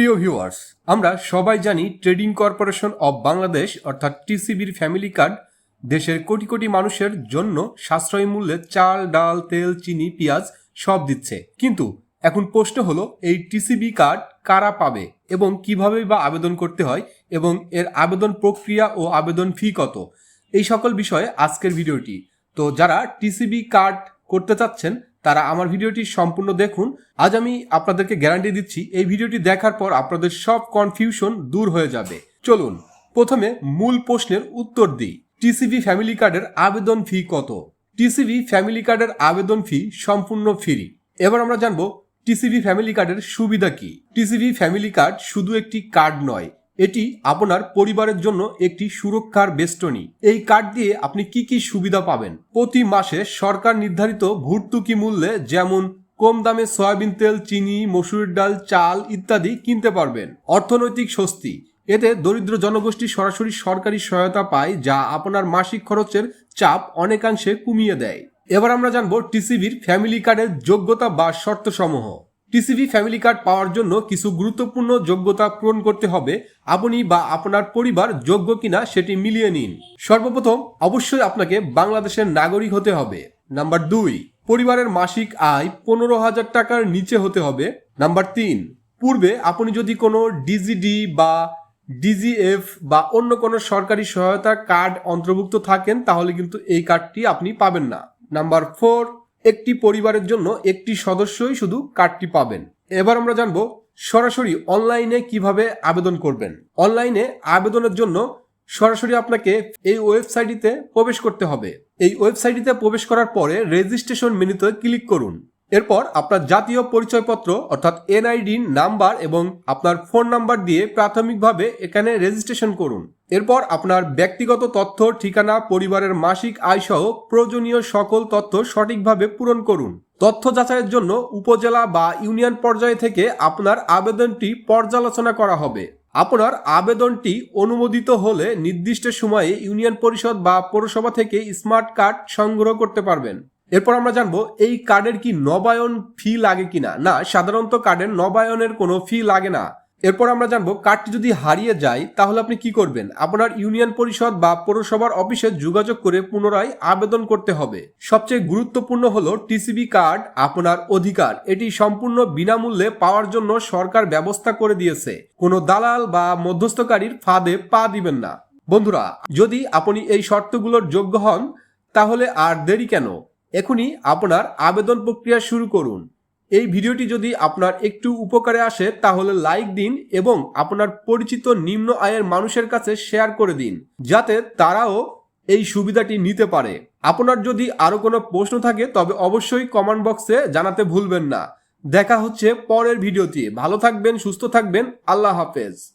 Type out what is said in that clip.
প্রিয় ভিউয়ার্স আমরা সবাই জানি ট্রেডিং কর্পোরেশন অব বাংলাদেশ অর্থাৎ টিসিবির ফ্যামিলি কার্ড দেশের কোটি কোটি মানুষের জন্য সাশ্রয়ী মূল্যে চাল, ডাল, তেল, চিনি, পেঁয়াজ সব দিচ্ছে। কিন্তু এখন প্রশ্ন হলো, এই টিসিবি কার্ড কারা পাবে এবং কীভাবে বা আবেদন করতে হয় এবং এর আবেদন প্রক্রিয়া ও আবেদন ফি কত? এই সকল বিষয়ে আজকের ভিডিওটি। তো যারা টিসিবি কার্ড করতে চাচ্ছেন তারা আমার ভিডিওটি সম্পূর্ণ দেখুন। আজ আমি আপনাদেরকে গ্যারান্টি দিচ্ছি, এই ভিডিওটি দেখার পর আপনাদের সব কনফিউশন দূর হয়ে যাবে। চলুন, প্রথমে মূল প্রশ্নের উত্তর দিই। টিসিবি ফ্যামিলি কার্ডের আবেদন ফি কত? টিসিবি ফ্যামিলি কার্ডের আবেদন ফি সম্পূর্ণ ফ্রি এবার আমরা জানব টিসিবি ফ্যামিলি কার্ডের সুবিধা কি? টিসিবি ফ্যামিলি কার্ড শুধু একটি কার্ড নয় এটি আপনার পরিবারের জন্য একটি সুরক্ষার বেষ্টনী। এই কার্ড দিয়ে আপনি কি কি সুবিধা পাবেন? প্রতি মাসে সরকার নির্ধারিত ভর্তুকি মূল্যে যেমন কম দামে সয়াবিন তেল, চিনি মসুরির ডাল, চাল ইত্যাদি কিনতে পারবেন। অর্থনৈতিক স্বস্তি। এতে দরিদ্র জনগোষ্ঠী সরাসরি সরকারি সহায়তা পায়, যা আপনার মাসিক খরচের চাপ অনেকাংশে কমিয়ে দেয়। এবার আমরা জানব টিসিবির ফ্যামিলি কার্ডের যোগ্যতা বা শর্তসমূহ। টিসিবি ফ্যামিলি কার্ড পাওয়ার জন্য কিছু গুরুত্বপূর্ণ যোগ্যতা পূরণ করতে হবে। আপনি বা আপনার পরিবার যোগ্য কিনা সেটি মিলিয়ে নিন। সর্বপ্রথম অবশ্যই আপনাকে বাংলাদেশের নাগরিক হতে হবে। নাম্বার দুই, পরিবারের মাসিক আয় পনেরো হাজার টাকার নিচে হতে হবে। নাম্বার তিন, পূর্বে আপনি যদি কোনো ডিজিডি বা ডিজিএফ বা অন্য কোনো সরকারি সহায়তা কার্ড অন্তর্ভুক্ত থাকেন, তাহলে কিন্তু এই কার্ডটি আপনি পাবেন না। নাম্বার ফোর একটি পরিবারের জন্য একটি সদস্যই শুধু কার্ডটি পাবেন। এবার আমরা জানব সরাসরি অনলাইনে কীভাবে আবেদন করবেন। অনলাইনে আবেদনের জন্য সরাসরি আপনাকে এই ওয়েবসাইটটিতে প্রবেশ করতে হবে। এই ওয়েবসাইটটিতে প্রবেশ করার পরে রেজিস্ট্রেশন মেনুতে ক্লিক করুন। এরপর আপনার জাতীয় পরিচয়পত্র, অর্থাৎ এনআইডি নাম্বার এবং আপনার ফোন নাম্বার দিয়ে প্রাথমিকভাবে এখানে রেজিস্ট্রেশন করুন। এরপর আপনার ব্যক্তিগত তথ্য, ঠিকানা, পরিবারের মাসিক আয় সহ প্রয়োজনীয় সকল তথ্য সঠিকভাবে পূরণ করুন। তথ্য যাচাইয়ের জন্য উপজেলা বা ইউনিয়ন পর্যায় থেকে আপনার আবেদনটি পর্যালোচনা করা হবে। আপনার আবেদনটি অনুমোদিত হলে নির্দিষ্ট সময়ে ইউনিয়ন পরিষদ বা পৌরসভা থেকে স্মার্ট কার্ড সংগ্রহ করতে পারবেন। এরপর আমরা জানব, এই কার্ডের কি নবায়ন ফি লাগে কিনা? না, সাধারণত কার্ডের নবায়নের কোনো ফি লাগে না। এরপর আমরা জানব কার্ডটি যদি হারিয়ে যায়, তাহলে আপনি কি করবেন? আপনার ইউনিয়ন পরিষদ বা পৌরসভার অফিসে যোগাযোগ করে পুনরায় আবেদন করতে হবে। সবচেয়ে গুরুত্বপূর্ণ হলো টিসিবি কার্ড আপনার অধিকার। এটি সম্পূর্ণ বিনামূল্যে পাওয়ার জন্য সরকার ব্যবস্থা করে দিয়েছে। কোনো দালাল বা মধ্যস্থকারীর ফাঁদে পা দিবেন না। বন্ধুরা, যদি আপনি এই শর্তগুলোর যোগ্য হন, তাহলে আর দেরি কেন? এখনই আপনার আবেদন প্রক্রিয়া শুরু করুন। এই ভিডিওটি যদি আপনার একটু উপকারে আসে, তাহলে লাইক দিন এবং আপনার পরিচিত নিম্ন আয়ের মানুষের কাছে শেয়ার করে দিন, যাতে তারাও এই সুবিধাটি নিতে পারে। আপনার যদি আরও কোনো প্রশ্ন থাকে, তবে অবশ্যই কমেন্ট বক্সে জানাতে ভুলবেন না। দেখা হচ্ছে পরের ভিডিওতে। ভালো থাকবেন, সুস্থ থাকবেন, আল্লাহ হাফেজ।